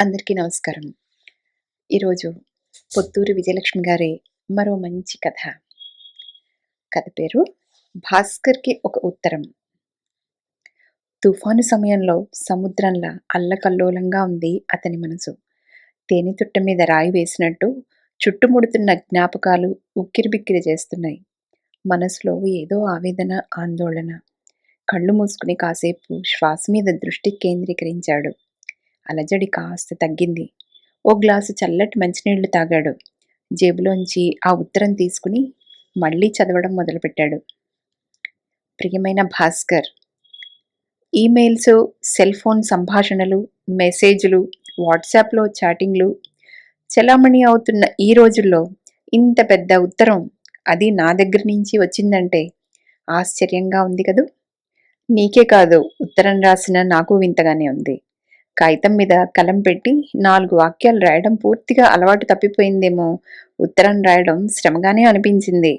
అందరికీ నమస్కారం. ఈరోజు పొత్తూరు విజయలక్ష్మి గారి మరో మంచి కథ. కథ పేరు భాస్కర్కి ఒక ఉత్తరం. తుఫాను సమయంలో సముద్రంలా అల్లకల్లోలంగా ఉంది అతని మనసు. తేనె తుట్ట మీద రాయి వేసినట్టు చుట్టుముడుతున్న జ్ఞాపకాలు ఉక్కిరిబిక్కిరి చేస్తున్నాయి. మనసులో ఏదో ఆవేదన ఆందోళన. కళ్ళు మూసుకుని కాసేపు శ్వాస మీద దృష్టి కేంద్రీకరించాడు. అలజడి కాస్త తగ్గింది. ఓ గ్లాసు చల్లటి మంచినీళ్ళు తాగాడు. జేబులోంచి ఆ ఉత్తరం తీసుకుని మళ్ళీ చదవడం మొదలుపెట్టాడు. ప్రియమైన భాస్కర్ ఈమెయిల్స్ సెల్ ఫోన్ సంభాషణలు మెసేజ్లు వాట్సాప్లో చాటింగ్లు చలామణి అవుతున్న ఈ రోజుల్లో ఇంత పెద్ద ఉత్తరం అది నా దగ్గర నుంచి వచ్చిందంటే ఆశ్చర్యంగా ఉంది కదూ? నీకే కాదు ఉత్తరం రాసిన నాకు వింతగానే ఉంది. కాగితం మీద కలం పెట్టి నాలుగు వాక్యాలు రాయడం పూర్తిగా అలవాటు తప్పిపోయిందేమో ఉత్తరం రాయడం శ్రమగానే అనిపించింది.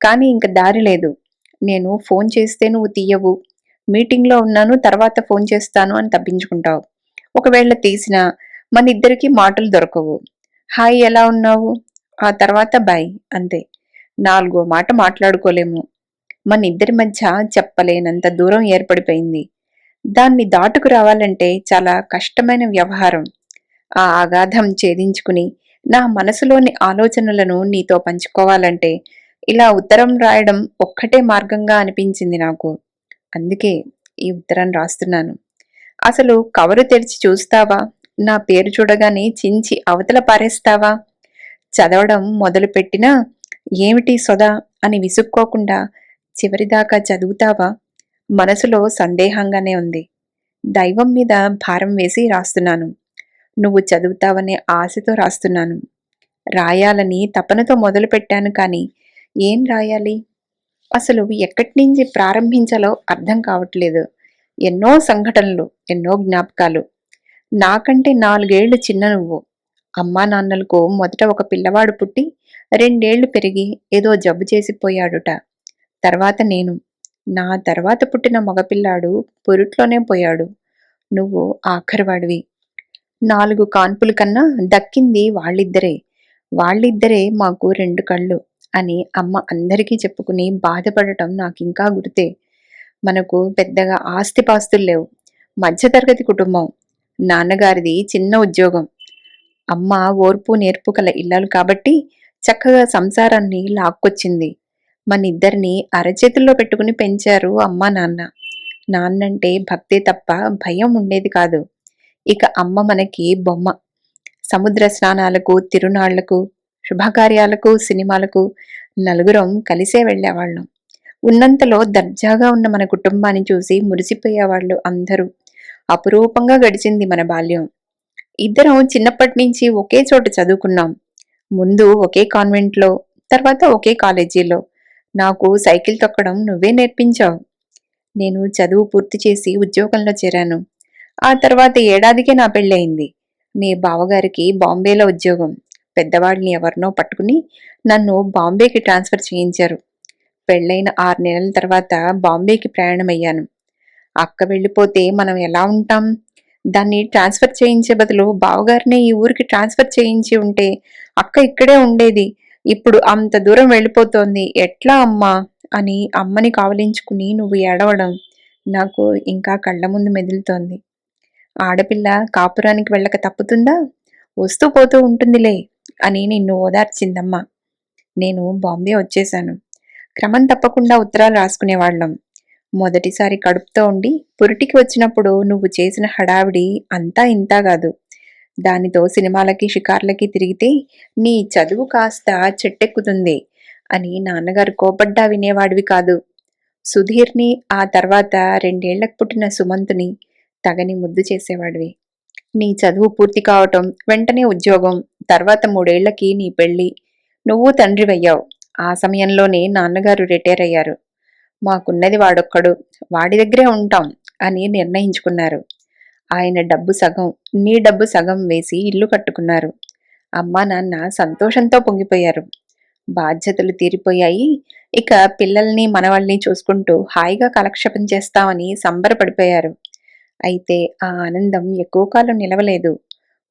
కానీ ఇంక దారి లేదు. నేను ఫోన్ చేస్తే నువ్వు తీయవు. మీటింగ్లో ఉన్నాను తర్వాత ఫోన్ చేస్తాను అని తప్పించుకుంటావు. ఒకవేళ తీసినా మన ఇద్దరికి మాటలు దొరకవు. హాయ్ ఎలా ఉన్నావు? ఆ తర్వాత బాయ్ అంతే. నాలుగో మాట మాట్లాడుకోలేము. మన ఇద్దరి మధ్య చెప్పలేనంత దూరం ఏర్పడిపోయింది. దాన్ని దాటుకు రావాలంటే చాలా కష్టమైన వ్యవహారం. ఆ అగాధం ఛేదించుకుని నా మనసులోని ఆలోచనలను నీతో పంచుకోవాలంటే ఇలా ఉత్తరం రాయడం ఒక్కటే మార్గంగా అనిపించింది నాకు. అందుకే ఈ ఉత్తరం రాస్తున్నాను. అసలు కవరు తెరిచి చూస్తావా? నా పేరు చూడగానే చించి అవతల పారేస్తావా? చదవడం మొదలుపెట్టినా ఏమిటి సొదా అని విసుక్కోకుండా చివరిదాకా చదువుతావా? మనసులో సందేహంగానే ఉంది. దైవం మీద భారం వేసి రాస్తున్నాను. నువ్వు చదువుతావనే ఆశతో రాస్తున్నాను. రాయాలని తపనతో మొదలుపెట్టాను కానీ ఏం రాయాలి? అసలు ఎక్కడి నుంచి ప్రారంభించాలో అర్థం కావట్లేదు. ఎన్నో సంఘటనలు ఎన్నో జ్ఞాపకాలు. నాకంటే నాలుగేళ్ళు చిన్న నువ్వు. అమ్మా నాన్నలకు మొదట ఒక పిల్లవాడు పుట్టి రెండేళ్ళు పెరిగి ఏదో జబ్బు చేసిపోయాడుట. తర్వాత నేను. నా తర్వాత పుట్టిన మగపిల్లాడు పొరుట్లోనే పోయాడు. నువ్వు ఆఖరివాడివి. నాలుగు కాన్పుల కన్నా దక్కింది వాళ్ళిద్దరే. వాళ్ళిద్దరే మాకు రెండు కళ్ళు అని అమ్మ అందరికీ చెప్పుకుని బాధపడటం నాకు ఇంకా గుర్తే. మనకు పెద్దగా ఆస్తిపాస్తులు లేవు. మధ్యతరగతి కుటుంబం. నాన్నగారిది చిన్న ఉద్యోగం. అమ్మ ఓర్పు నేర్పు కల ఇల్లాలు కాబట్టి చక్కగా సంసారాన్ని లాక్కొచ్చింది. మన ఇద్దరిని అరచేతుల్లో పెట్టుకుని పెంచారు అమ్మ నాన్న. నాన్నంటే భక్తే తప్ప భయం ఉండేది కాదు. ఇక అమ్మ మనకి బొమ్మ. సముద్ర స్నానాలకు తిరునాళ్ళకు శుభకార్యాలకు సినిమాలకు నలుగురం కలిసే వెళ్ళేవాళ్ళం. ఉన్నంతలో దర్జాగా ఉన్న మన కుటుంబాన్ని చూసి మురిసిపోయేవాళ్ళు అందరూ. అపురూపంగా గడిచింది మన బాల్యం. ఇద్దరం చిన్నప్పటి నుంచి ఒకే చోట చదువుకున్నాం. ముందు ఒకే కాన్వెంట్లో తర్వాత ఒకే కాలేజీలో నాకు సైకిల్ తొక్కడం నువ్వే నేర్పించావు. నేను చదువు పూర్తి చేసి ఉద్యోగంలో చేరాను. ఆ తర్వాత ఏడాదికే నా పెళ్ళయింది. మీ బావగారికి బాంబేలో ఉద్యోగం. పెద్దవాళ్ళని ఎవరినో పట్టుకుని నన్ను బాంబేకి ట్రాన్స్ఫర్ చేయించారు. పెళ్ళైన ఆరు నెలల తర్వాత బాంబేకి ప్రయాణమయ్యాను. అక్క వెళ్ళిపోతే మనం ఎలా ఉంటాం? దాన్ని ట్రాన్స్ఫర్ చేయించే బదులు బావగారిని ఈ ఊరికి ట్రాన్స్ఫర్ చేయించి ఉంటే అక్క ఇక్కడే ఉండేది. ఇప్పుడు అంత దూరం వెళ్ళిపోతోంది. ఎట్లా అమ్మా? అని అమ్మని కావలించుకుని నువ్వు ఏడవడం నాకు ఇంకా కళ్ళ ముందు మెదులుతోంది. ఆడపిల్ల కాపురానికి వెళ్ళక తప్పుతుందా? వస్తూ పోతూ ఉంటుందిలే అని నిన్ను ఓదార్చిందమ్మా. నేను బాంబే వచ్చేశాను. క్రమం తప్పకుండా ఉత్తరాలు రాసుకునేవాళ్ళం. మొదటిసారి కడుపుతో ఉండి పురిటికి వచ్చినప్పుడు నువ్వు చేసిన హడావిడి అంతా ఇంతా కాదు. దానితో సినిమాలకి షికార్లకి తిరిగితే నీ చదువు కాస్త చెట్టెక్కుతుంది అని నాన్నగారు కోపడ్డా వినేవాడివి కాదు. సుధీర్ని ఆ తర్వాత రెండేళ్ళకు పుట్టిన సుమంతుని తగని ముద్దు చేసేవాడివి. నీ చదువు పూర్తి కావటం వెంటనే ఉద్యోగం తర్వాత మూడేళ్ళకి నీ పెళ్ళి. నువ్వు తండ్రివయ్యావు. ఆ సమయంలోనే నాన్నగారు రిటైర్ అయ్యారు మాకున్నది వాడొక్కడు. వాడి దగ్గరే ఉంటాం అని నిర్ణయించుకున్నారు. ఆయన డబ్బు సగం నీ డబ్బు సగం వేసి ఇల్లు కట్టుకున్నారు. అమ్మా నాన్న సంతోషంతో పొంగిపోయారు. బాధ్యతలు తీరిపోయాయి. ఇక పిల్లల్ని మనవాళ్ళని చూసుకుంటూ హాయిగా కాలక్షేపం చేస్తామని సంబరపడిపోయారు. అయితే ఆ ఆనందం ఎక్కువ కాలం నిలవలేదు.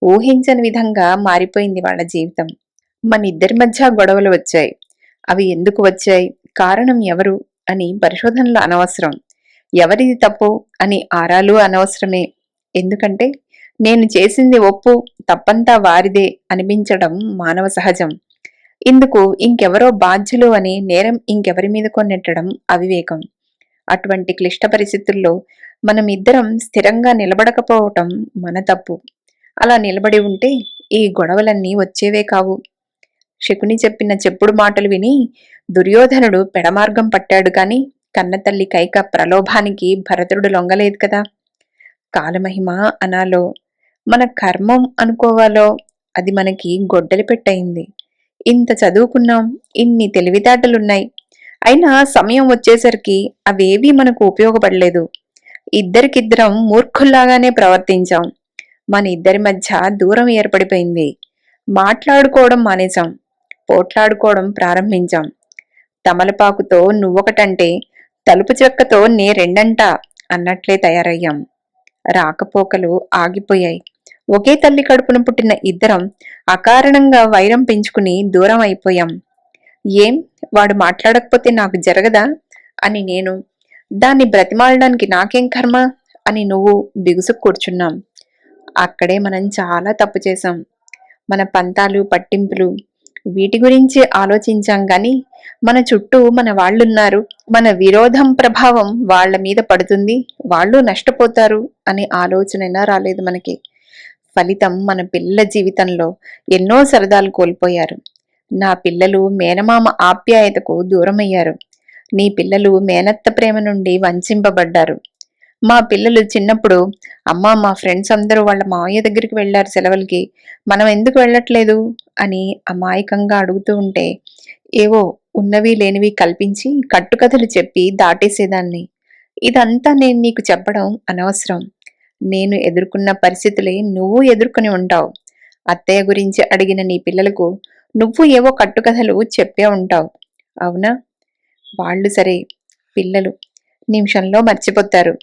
ఊహించని విధంగా మారిపోయింది వాళ్ళ జీవితం. మన ఇద్దరి మధ్య గొడవలు వచ్చాయి. అవి ఎందుకు వచ్చాయి? కారణం ఎవరు? అని పరిశోధనలు అనవసరం. ఎవరిది తప్పు? అని ఆరాలు అనవసరమే. ఎందుకంటే నేను చేసింది ఒప్పు తప్పంతా వారిదే అనిపించడం మానవ సహజం. ఇందుకు ఇంకెవరో బాధ్యులు అని నేరం ఇంకెవరి మీద కొన్నెట్టడం అవివేకం. అటువంటి క్లిష్ట పరిస్థితుల్లో మనం ఇద్దరం స్థిరంగా నిలబడకపోవటం మన తప్పు. అలా నిలబడి ఉంటే ఈ గొడవలన్నీ వచ్చేవే కావు. శకుని చెప్పిన చెప్పుడు మాటలు విని దుర్యోధనుడు పెడమార్గం పట్టాడు కాని కన్నతల్లి కైక ప్రలోభానికి భరతుడు లొంగలేదు కదా. కాలమహిమ అనాలో. మన కర్మం అనుకోవాలో అది మనకి గొడ్డలి పెట్టయింది. ఇంత చదువుకున్నాం ఇన్ని తెలివితేటలున్నాయి. అయినా సమయం వచ్చేసరికి అవేవీ మనకు ఉపయోగపడలేదు. ఇద్దరికిద్దరం మూర్ఖుల్లాగానే ప్రవర్తించాం. మన ఇద్దరి మధ్య దూరం ఏర్పడిపోయింది. మాట్లాడుకోవడం మానేశాం. పోట్లాడుకోవడం ప్రారంభించాం. తమలపాకుతో నువ్వొకటంటే తలుపు చెక్కతో నే రెండంట అన్నట్లే తయారయ్యాం. రాకపోకలు ఆగిపోయాయి. ఒకే తల్లి కడుపున పుట్టిన ఇద్దరం అకారణంగా వైరం పెంచుకుని దూరం అయిపోయాం. ఏం? వాడు మాట్లాడకపోతే నాకు జరగదా? అని నేను. దాన్ని బ్రతిమాలడానికి నాకేం కర్మ? అని నువ్వు బిగుసు కూర్చున్నాం. అక్కడే మనం చాలా తప్పు చేశాం. మన పంతాలు పట్టింపులు వీటి గురించి ఆలోచించాం కానీ మన చుట్టూ మన వాళ్ళున్నారు. మన విరోధం ప్రభావం వాళ్ళ మీద పడుతుంది. వాళ్ళు నష్టపోతారు అనే ఆలోచన రాలేదు మనకి. ఫలితం మన పిల్లల జీవితంలో ఎన్నో సరదాలు కోల్పోయారు. నా పిల్లలు మేనమామ ఆప్యాయతకు దూరమయ్యారు. నీ పిల్లలు మేనత్త ప్రేమ నుండి వంచింపబడ్డారు. మా పిల్లలు చిన్నప్పుడు అమ్మ మా ఫ్రెండ్స్ అందరూ వాళ్ళ మావయ్య దగ్గరికి వెళ్ళారు సెలవులకి. మనం ఎందుకు వెళ్ళట్లేదు? అని అమాయకంగా అడుగుతూ ఉంటే ఏవో ఉన్నవి లేనివి కల్పించి కట్టుకథలు చెప్పి దాటేసేదాన్ని. ఇదంతా నేను నీకు చెప్పడం అనవసరం. నేను ఎదుర్కొన్న పరిస్థితులే నువ్వు ఎదుర్కొని ఉంటావు. అత్తయ్య గురించి అడిగిన నీ పిల్లలకు నువ్వు ఏవో కట్టుకథలు చెప్పే ఉంటావు. అవునా? వాళ్ళు సరే. పిల్లలు. నిమిషంలో మర్చిపోతారు.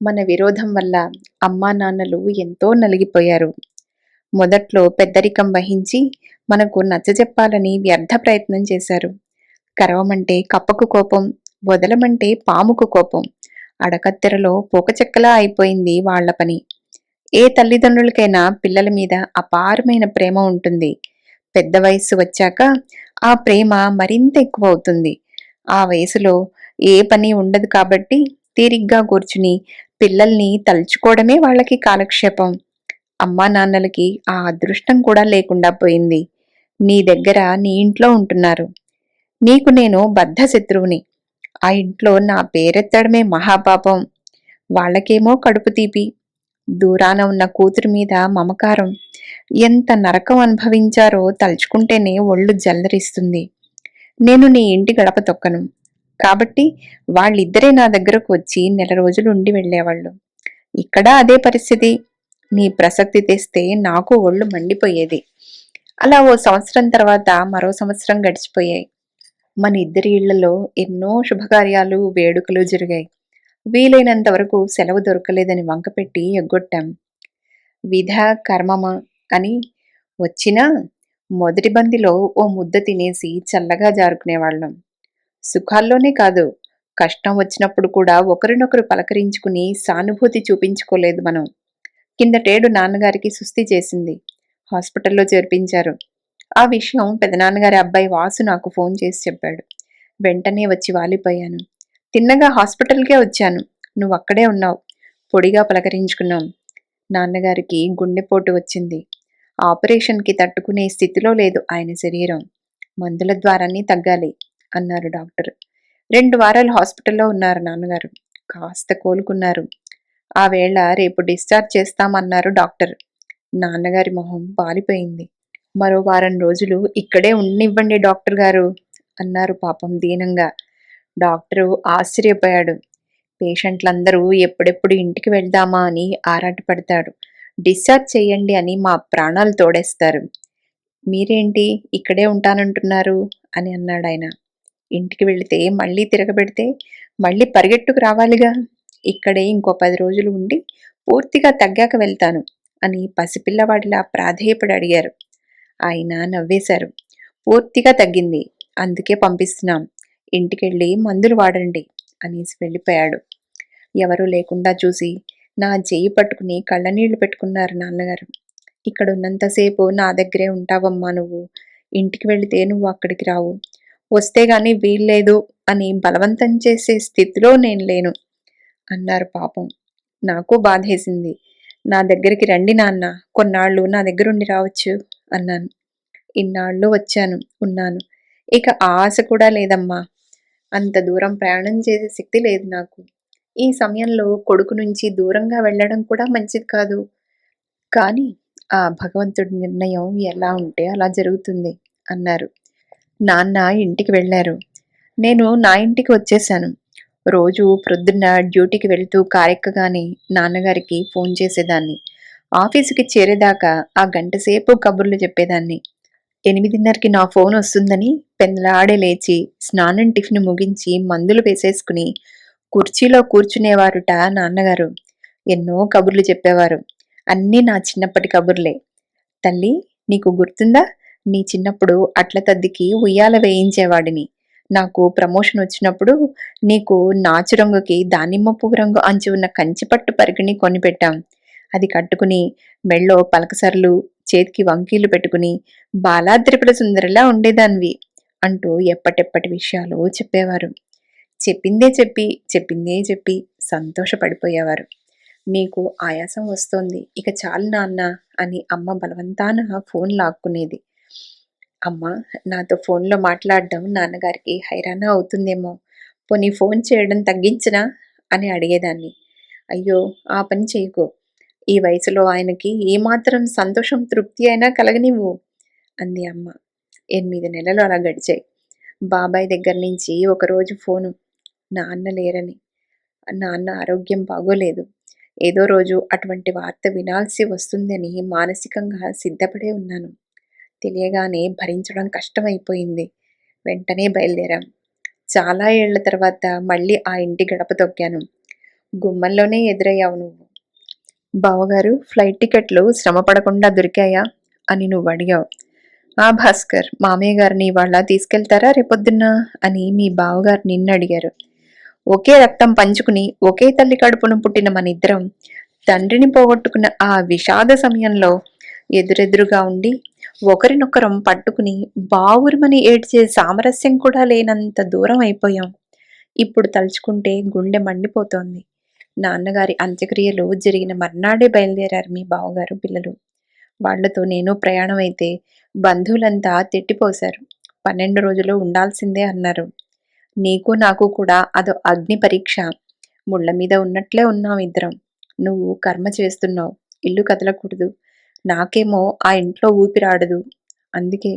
మన విరోధం వల్ల అమ్మా నాన్నలు ఎంతో నలిగిపోయారు. మొదట్లో పెద్దరికం వహించి మనకు నచ్చజెప్పాలని వ్యర్థ ప్రయత్నం చేశారు. కరవమంటే కప్పకు కోపం వదలమంటే పాముకు కోపం అడకత్తెరలో పోకచెక్కలా అయిపోయింది వాళ్ళ పని. ఏ తల్లిదండ్రులకైనా పిల్లల మీద అపారమైన ప్రేమ ఉంటుంది. పెద్ద వయస్సు వచ్చాక ఆ ప్రేమ మరింత ఎక్కువ అవుతుంది ఆ వయసులో ఏ పని ఉండదు కాబట్టి తీరిగ్గా కూర్చుని పిల్లల్ని తలుచుకోవడమే వాళ్ళకి కాలక్షేపం. అమ్మా నాన్నలకి ఆ అదృష్టం కూడా లేకుండా పోయింది. నీ దగ్గర నీ ఇంట్లో ఉంటున్నారు. నీకు నేను బద్ధ శత్రువుని. ఆ ఇంట్లో నా పేరెత్తడమే మహాపాపం. వాళ్ళకేమో కడుపు తీపి. దూరాన ఉన్న కూతురు మీద మమకారం. ఎంత నరకం అనుభవించారో తలుచుకుంటేనే ఒళ్ళు జల్లరిస్తుంది నేను నీ ఇంటి గడప తొక్కను. కాబట్టి వాళ్ళిద్దరే నా దగ్గరకు వచ్చి నెల రోజులు ఉండి వెళ్ళేవాళ్ళు. ఇక్కడ అదే పరిస్థితి. నీ ప్రసక్తి తెస్తే నాకు ఒళ్ళు మండిపోయేది. అలా ఓ సంవత్సరం తర్వాత మరో సంవత్సరం గడిచిపోయాయి. మన ఇద్దరి ఇళ్ళలో ఎన్నో శుభకార్యాలు వేడుకలు జరిగాయి. వీలైనంత వరకు సెలవు దొరకలేదని వంకపెట్టి ఎగ్గొట్టాం. విధ కర్మమా అని వచ్చినా మొదటి బందిలో ఓ ముద్ద తినేసి చల్లగా జారుకునేవాళ్ళం. సుఖాల్లోనే కాదు. కష్టం వచ్చినప్పుడు కూడా ఒకరినొకరు పలకరించుకుని సానుభూతి చూపించుకోలేదు మనం. కిందటేడు నాన్నగారికి సుస్థి చేసింది. హాస్పిటల్లో చేర్పించారు. ఆ విషయం పెదనాన్నగారి అబ్బాయి వాసు నాకు ఫోన్ చేసి చెప్పాడు. వెంటనే వచ్చి వాలిపోయాను. తిన్నగా హాస్పిటల్కే వచ్చాను. నువ్వు అక్కడే ఉన్నావు. పొడిగా పలకరించుకున్నాం. నాన్నగారికి గుండెపోటు వచ్చింది. ఆపరేషన్కి తట్టుకునే స్థితిలో లేదు ఆయన శరీరం. మందుల ద్వారానే తగ్గాలి. అన్నారు డాక్టర్. రెండు వారాలు హాస్పిటల్లో ఉన్నారు నాన్నగారు. కాస్త కోలుకున్నారు. ఆ వేళ రేపు డిశ్చార్జ్ చేస్తామన్నారు డాక్టర్. నాన్నగారి మొహం పాలిపోయింది. మరో వారం రోజులు ఇక్కడే ఉండనివ్వండి డాక్టర్ గారు అన్నారు పాపం దీనంగా. డాక్టరు ఆశ్చర్యపోయాడు. పేషెంట్లందరూ ఎప్పుడెప్పుడు ఇంటికి వెళ్దామా అని ఆరాటపడతాడు. డిశ్చార్జ్ చేయండి అని మా ప్రాణాలు తోడేస్తారు. మీరేంటి ఇక్కడే ఉంటానంటున్నారు అని అన్నాడు ఆయన ఇంటికి వెళితే మళ్ళీ తిరగబెడితే మళ్ళీ పరిగెట్టుకు రావాలిగా? ఇక్కడే ఇంకో పది రోజులు ఉండి పూర్తిగా తగ్గాక వెళ్తాను అని పసిపిల్లవాడిలా ప్రాధేయపడి అడిగారు. ఆయన నవ్వేశారు. పూర్తిగా తగ్గింది. అందుకే పంపిస్తున్నాం. ఇంటికెళ్ళి మందులు వాడండి అనేసి వెళ్ళిపోయాడు. ఎవరూ లేకుండా చూసి నా చెయ్యి పట్టుకుని కళ్ళనీళ్ళు పెట్టుకున్నారు నాన్నగారు. ఇక్కడ ఉన్నంతసేపు నా దగ్గరే ఉంటావమ్మా నువ్వు. ఇంటికి వెళితే నువ్వు అక్కడికి రావు. వస్తే గాని వీల్లేదు అని బలవంతం చేసే స్థితిలో నేను లేను. అన్నారు పాపం. నాకు బాధేసింది. నా దగ్గరికి రండి నాన్న. కొన్నాళ్ళు నా దగ్గర ఉండి రావచ్చు అన్నాను. ఇన్నాళ్ళు వచ్చాను ఉన్నాను. ఇక ఆశ కూడా లేదమ్మా. అంత దూరం ప్రయాణం చేసే శక్తి లేదు నాకు. ఈ సమయంలో కొడుకు నుంచి దూరంగా వెళ్ళడం కూడా మంచిది కాదు. కానీ ఆ భగవంతుడి నిర్ణయం ఎలా ఉంటే అలా జరుగుతుంది అన్నారు. నాన్న ఇంటికి వెళ్ళారు. నేను నా ఇంటికి వచ్చేసాను రోజు ప్రొద్దున్న డ్యూటీకి వెళ్తూ కారెక్కగానే నాన్నగారికి ఫోన్ చేసేదాన్ని. ఆఫీసుకి చేరేదాకా ఆ గంటసేపు కబుర్లు చెప్పేదాన్ని. ఎనిమిదిన్నరకి నా ఫోన్ వస్తుందని పెందలాడే లేచి స్నానం టిఫిన్ ముగించి మందులు వేసేసుకుని కుర్చీలో కూర్చునేవారుట నాన్నగారు. ఎన్నో కబుర్లు చెప్పేవారు. అన్నీ నా చిన్నప్పటి కబుర్లే. తల్లి నీకు గుర్తుందా? నీ చిన్నప్పుడు అట్ల తద్దికి ఉయ్యాల వేయించేవాడిని. నాకు ప్రమోషన్ వచ్చినప్పుడు నీకు నాచు రంగుకి దానిమ్మ పువ్వు రంగు అంచి ఉన్న కంచిపట్టు పరిగిణి కొనిపెట్టాం. అది కట్టుకుని మెళ్ళో పలకసర్లు చేతికి వంకీలు పెట్టుకుని బాలాద్రిపుడ సుందరిలా ఉండేదానివి అంటూ ఎప్పటెప్పటి విషయాలు చెప్పేవారు. చెప్పిందే చెప్పి చెప్పిందే చెప్పి సంతోషపడిపోయేవారు. మీకు ఆయాసం వస్తోంది. ఇక చాలు నాన్న అని అమ్మ బలవంతాన ఫోన్ లాక్కునేది. అమ్మ నాతో ఫోన్లో మాట్లాడడం నాన్నగారికి హైరాణ అవుతుందేమో. పోనీ ఫోన్ చేయడం తగ్గించనా అని అడిగేదాన్ని. అయ్యో ఆ పని చేయకు. ఈ వయసులో ఆయనకి ఏమాత్రం సంతోషం తృప్తి అయినా కలగనివ్వు అంది అమ్మ. ఎనిమిది నెలలు అలా గడిచాయి. బాబాయ్ దగ్గర నుంచి ఒకరోజు ఫోను. నాన్న లేరని. నాన్న ఆరోగ్యం బాగోలేదు. ఏదో రోజు అటువంటి వార్త వినాల్సి వస్తుందని మానసికంగా సిద్ధపడే ఉన్నాను. తెలియగానే భరించడం కష్టమైపోయింది. వెంటనే బయలుదేరాం. చాలా ఏళ్ళ తర్వాత మళ్ళీ ఆ ఇంటి గడప తొక్కాను. గుమ్మంలోనే ఎదురయ్యావు నువ్వు. బావగారు ఫ్లైట్ టికెట్లు శ్రమ పడకుండా దొరికాయా? అని నువ్వు అడిగావు. ఆ భాస్కర్ మామయ్య గారిని ఇవాళ తీసుకెళ్తారా రేపొద్దున్న? అని మీ బావగారు నిన్ను అడిగారు. ఒకే రక్తం పంచుకుని ఒకే తల్లి కడుపున పుట్టిన మన ఇద్దరం తండ్రిని పోగొట్టుకున్న ఆ విషాద సమయంలో ఎదురెదురుగా ఉండి ఒకరినొకరం పట్టుకుని బావురుమని ఏడ్చే సామరస్యం కూడా లేనంత దూరం అయిపోయాం. ఇప్పుడు తలుచుకుంటే గుండె మండిపోతోంది. నాన్నగారి అంత్యక్రియలు జరిగిన మర్నాడే బయలుదేరారు మీ బావగారు పిల్లలు. వాళ్ళతో నేను ప్రయాణం అయితే బంధువులంతా తిట్టిపోశారు. పన్నెండు రోజులు ఉండాల్సిందే అన్నారు. నీకు నాకు కూడా అదో అగ్ని పరీక్ష. ముళ్ళ మీద ఉన్నట్లే ఉన్నాం ఇద్దరం. నువ్వు కర్మ చేస్తున్నావు. ఇల్లు కదలకూడదు. నాకేమో ఆ ఇంట్లో ఊపిరాడదు. అందుకే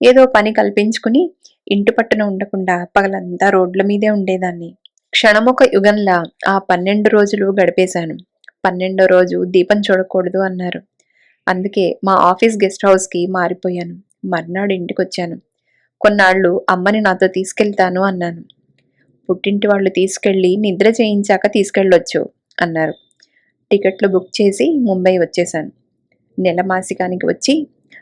ఏదో పని కల్పించుకుని ఇంటి పట్టున ఉండకుండా పగలంతా రోడ్ల మీదే ఉండేదాన్ని. క్షణమొక యుగంలా ఆ పన్నెండు రోజులు గడిపేశాను. పన్నెండో రోజు దీపం చూడకూడదు అన్నారు. అందుకే మా ఆఫీస్ గెస్ట్ హౌస్కి మారిపోయాను. మర్నాడు ఇంటికి వచ్చాను కొన్నాళ్ళు అమ్మని నాతో తీసుకెళ్తాను అన్నాను. పుట్టింటి వాళ్ళు తీసుకెళ్ళి నిద్ర చేయించాక తీసుకెళ్ళొచ్చు అన్నారు. టికెట్లు బుక్ చేసి ముంబై వచ్చేశాను. నెలమాసికానికి వచ్చి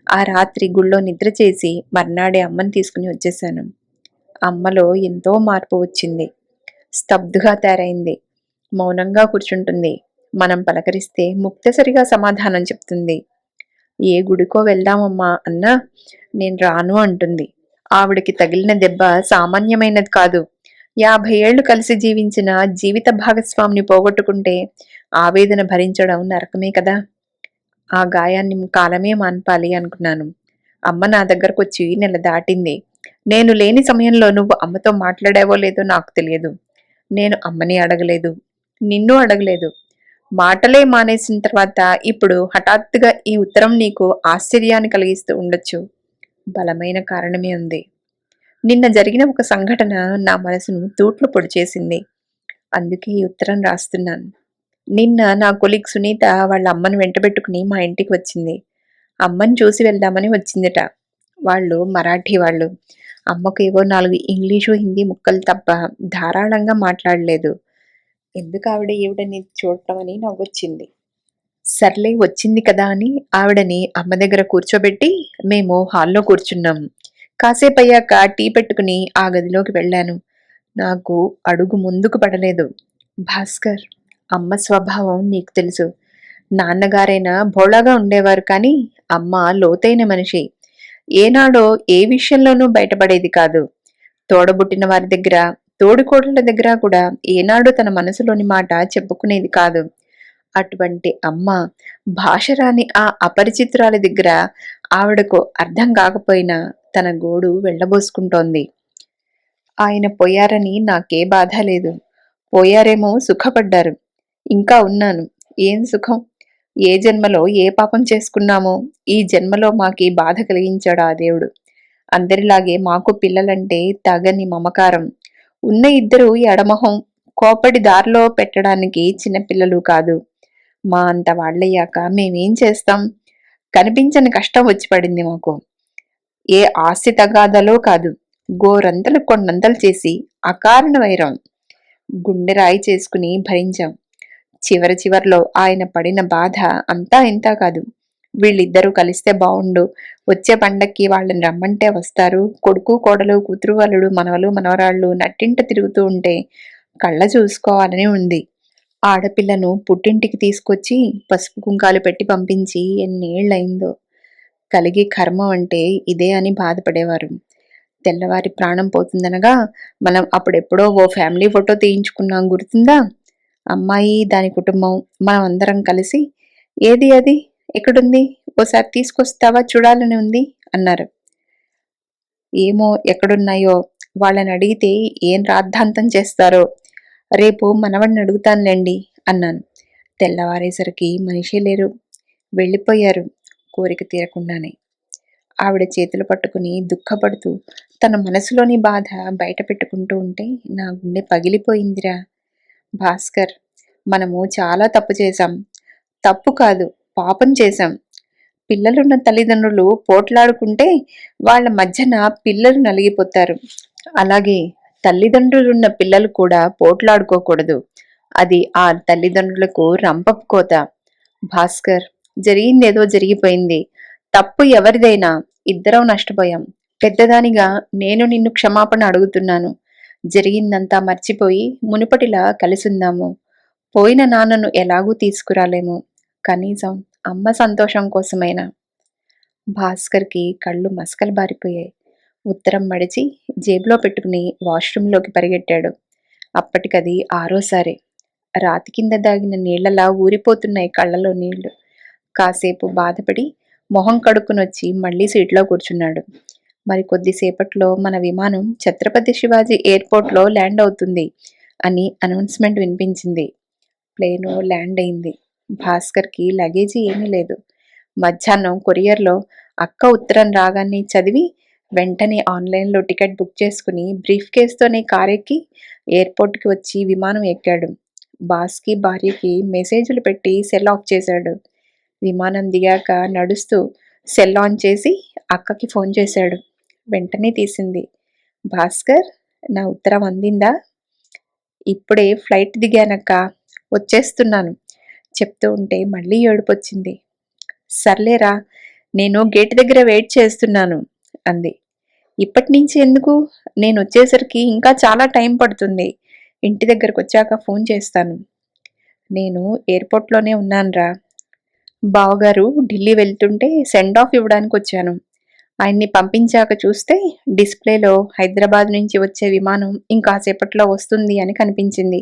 ఆ రాత్రి గుళ్ళో నిద్ర చేసి మర్నాడే అమ్మని తీసుకుని వచ్చేసాను అమ్మలో ఎంతో మార్పు వచ్చింది. స్తబ్దుగా తయారైంది. మౌనంగా కూర్చుంటుంది. మనం పలకరిస్తే ముక్తసరిగా సమాధానం చెప్తుంది. ఏ గుడికో వెళ్దామమ్మా అన్నా నేను రాను అంటుంది. ఆవిడకి తగిలిన దెబ్బ సామాన్యమైనది కాదు. యాభై ఏళ్ళు కలిసి జీవించిన జీవిత భాగస్వామిని పోగొట్టుకుంటే ఆవేదన భరించడం నరకమే కదా? ఆ గాయాన్ని కాలమే మాన్పాలి అనుకున్నాను. అమ్మ నా దగ్గరకు వచ్చి నెల దాటింది. నేను లేని సమయంలో నువ్వు అమ్మతో మాట్లాడావో లేదో నాకు తెలియదు. నేను అమ్మని అడగలేదు. నిన్ను అడగలేదు. మాటలే మానేసిన తర్వాత ఇప్పుడు హఠాత్తుగా ఈ ఉత్తరం నీకు ఆశ్చర్యాన్ని కలిగిస్తూ ఉండొచ్చు. బలమైన కారణమే ఉంది. నిన్న జరిగిన ఒక సంఘటన నా మనసును తూట్లు పొడిచేసింది. అందుకే ఈ ఉత్తరం రాస్తున్నాను. నిన్న నా కొలీగ్ సునీత వాళ్ళ అమ్మను వెంటబెట్టుకుని మా ఇంటికి వచ్చింది. అమ్మని చూసి వెళ్దామని వచ్చిందిట. వాళ్ళు మరాఠీ వాళ్ళు. అమ్మకు ఏవో నాలుగు ఇంగ్లీషు హిందీ ముక్కలు తప్ప ధారాళంగా మాట్లాడలేదు. ఎందుకు ఆవిడ ఈవిడని చూడటం అని నవ్వొచ్చింది. సర్లే వచ్చింది కదా అని ఆవిడని అమ్మ దగ్గర కూర్చోబెట్టి మేము హాల్లో కూర్చున్నాం. కాసేపు అయ్యాక టీ పెట్టుకుని ఆ గదిలోకి వెళ్ళాను. నాకు అడుగు ముందుకు పడలేదు. భాస్కర్ అమ్మ స్వభావం నీకు తెలుసు. నాన్నగారైనా భోళాగా ఉండేవారు కానీ అమ్మ లోతైన మనిషి. ఏనాడో ఏ విషయంలోనూ బయటపడేది కాదు. తోడబుట్టిన వారి దగ్గర తోడికోడళ్ళ దగ్గర కూడా ఏనాడు తన మనసులోని మాట చెప్పుకునేది కాదు. అటువంటి అమ్మ భాష రాని ఆ అపరిచితురాలి దగ్గర ఆవిడకు అర్థం కాకపోయినా తన గోడు వెళ్ళబోసుకుంటోంది. ఆయన పోయారని నాకే బాధ లేదు. పోయారేమో సుఖపడ్డారు. ఇంకా ఉన్నాను. ఏం సుఖం? ఏ జన్మలో ఏ పాపం చేసుకున్నామో ఈ జన్మలో మాకి బాధ కలిగించాడు ఆ దేవుడు? అందరిలాగే మాకు పిల్లలంటే తగని మమకారం. ఉన్న ఇద్దరు ఎడమొహం కోపడి దారిలో పెట్టడానికి చిన్నపిల్లలు కాదు. మా అంత వాళ్ళయ్యాక మేమేం చేస్తాం? కనిపించని కష్టం వచ్చి పడింది మాకు. ఏ ఆస్తి తగాదలో కాదు గోరంతలు కొండంతలు చేసి అకారణ వైరం గుండె రాయి చేసుకుని భరించాం. చివరి చివరిలో ఆయన పడిన బాధ అంతా ఇంత కాదు. వీళ్ళిద్దరూ కలిస్తే బాగుండు వచ్చే పండక్కి వాళ్ళని రమ్మంటే వస్తారు. కొడుకు కోడలు కూతురు వల్లుడు మనవలు మనవరాళ్ళు నట్టింట తిరుగుతూ ఉంటే కళ్ళ చూసుకోవాలని ఉంది. ఆడపిల్లను పుట్టింటికి తీసుకొచ్చి పసుపు కుంకాలు పెట్టి పంపించి ఎన్నేళ్ళయిందో. కలిగి కర్మ అంటే ఇదే అని బాధపడేవారు. తెల్లవారి ప్రాణం పోతుందనగా మనం అప్పుడెప్పుడో ఓ ఫ్యామిలీ ఫోటో తీయించుకున్నాం గుర్తుందా? అమ్మాయి దాని కుటుంబం మనం అందరం కలిసి ఏది అది? ఎక్కడుంది? ఓసారి తీసుకొస్తావా? చూడాలని ఉంది? అన్నారు. ఏమో ఎక్కడున్నాయో? వాళ్ళని అడిగితే ఏం రాద్ధాంతం చేస్తారో? రేపు మనవడిని అడుగుతానులేండి అన్నాను. తెల్లవారేసరికి మనిషి లేరు. వెళ్ళిపోయారు కోరిక తీరకుండానే. ఆవిడ చేతులు పట్టుకుని దుఃఖపడుతూ తన మనసులోని బాధ బయట పెట్టుకుంటూ ఉంటే నా గుండె పగిలిపోయిందిరా. భాస్కర్ మనము చాలా తప్పు చేశాం. తప్పు కాదు పాపం చేశాం. పిల్లలున్న తల్లిదండ్రులు పోట్లాడుకుంటే వాళ్ళ మధ్యన పిల్లలు నలిగిపోతారు. అలాగే తల్లిదండ్రులున్న పిల్లలు కూడా పోట్లాడుకోకూడదు. అది ఆ తల్లిదండ్రులకు రంపపు కోత. భాస్కర్ జరిగిందేదో జరిగిపోయింది. తప్పు ఎవరిదైనా ఇద్దరం నష్టపోయాం. పెద్దదానిగా నేను నిన్ను క్షమాపణ అడుగుతున్నాను. జరిగిందంతా మర్చిపోయి మునుపటిలా కలిసుందాము. పోయిన నాన్నను ఎలాగూ తీసుకురాలేము. కనీసం అమ్మ సంతోషం కోసమైనా. భాస్కర్కి కళ్ళు మసకలు బారిపోయాయి. ఉత్తరం మడిచి జేబులో పెట్టుకుని వాష్రూంలోకి పరిగెట్టాడు. అప్పటికది ఆరోసారి. రాతి కింద దాగిన నీళ్ళలా ఊరిపోతున్నాయి కళ్ళలో నీళ్ళు. కాసేపు బాధపడి మొహం కడుక్కునొచ్చి మళ్ళీ సీట్లో కూర్చున్నాడు. మరి కొద్దిసేపట్లో మన విమానం ఛత్రపతి శివాజీ ఎయిర్పోర్ట్లో ల్యాండ్ అవుతుంది అని అనౌన్స్మెంట్ వినిపించింది. ప్లేను ల్యాండ్ అయింది. భాస్కర్కి లగేజీ ఏమీ లేదు. మధ్యాహ్నం కొరియర్లో అక్క ఉత్తరం రాగాన్ని చదివి వెంటనే ఆన్లైన్లో టికెట్ బుక్ చేసుకుని బ్రీఫ్ కేస్తోనే కారెక్కి ఎయిర్పోర్ట్కి వచ్చి విమానం ఎక్కాడు. బాస్కి భార్యకి మెసేజ్లు పెట్టి సెల్ ఆఫ్ చేశాడు. విమానం దిగాక నడుస్తూ సెల్ ఆన్ చేసి అక్కకి ఫోన్ చేశాడు. వెంటనే తీసింది. భాస్కర్ నా ఉత్తరం అందిందా? ఇప్పుడే ఫ్లైట్ దిగానక్క వచ్చేస్తున్నాను. చెప్తూ ఉంటే మళ్ళీ ఏడుపొచ్చింది. సర్లేరా నేను గేట్ దగ్గర వెయిట్ చేస్తున్నాను అంది. ఇప్పటి నుంచి ఎందుకు? నేను వచ్చేసరికి ఇంకా చాలా టైం పడుతుంది. ఇంటి దగ్గరకు వచ్చాక ఫోన్ చేస్తాను. నేను ఎయిర్పోర్ట్లోనే ఉన్నానురా. బావగారు ఢిల్లీ వెళ్తుంటే సెండ్ ఆఫ్ ఇవ్వడానికి వచ్చాను ఆయన్ని పంపించాక చూస్తే డిస్ప్లేలో హైదరాబాద్ నుంచి వచ్చే విమానం ఇంకాసేపట్లో వస్తుంది అని కనిపించింది.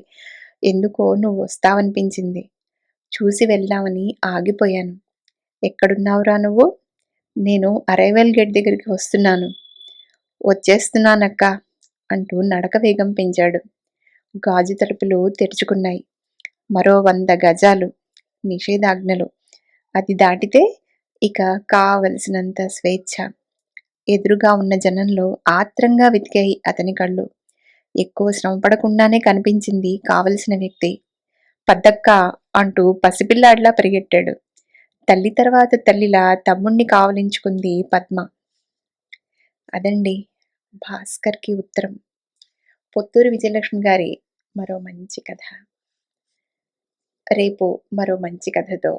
ఎందుకో నువ్వు వస్తావనిపించింది. చూసి వెళ్దామని ఆగిపోయాను. ఎక్కడున్నావురా నువ్వు? నేను అరైవల్ గేట్ దగ్గరికి వస్తున్నాను. వచ్చేస్తున్నానక్క అంటూ నడక వేగం పెంచాడు. గాజు తలుపులు తెరుచుకున్నాయి. మరో వంద గజాలు. నిషేధాజ్ఞలు. అది దాటితే ఇక కావలసినంత స్వేచ్ఛ. ఎదురుగా ఉన్న జనంలో ఆత్రంగా వెతికాయి అతని కళ్ళు. ఎక్కువ శ్రమ పడకుండానే కనిపించింది కావలసిన వ్యక్తి. పద్దక్క అంటూ పసిపిల్లాడిలా పరిగెట్టాడు. తల్లి తర్వాత తల్లిలా తమ్ముణ్ణి కావలించుకుంది పద్మ. అదండి భాస్కర్కి ఉత్తరం. పొత్తూరు విజయలక్ష్మి గారి మరో మంచి కథ. రేపు మరో మంచి కథతో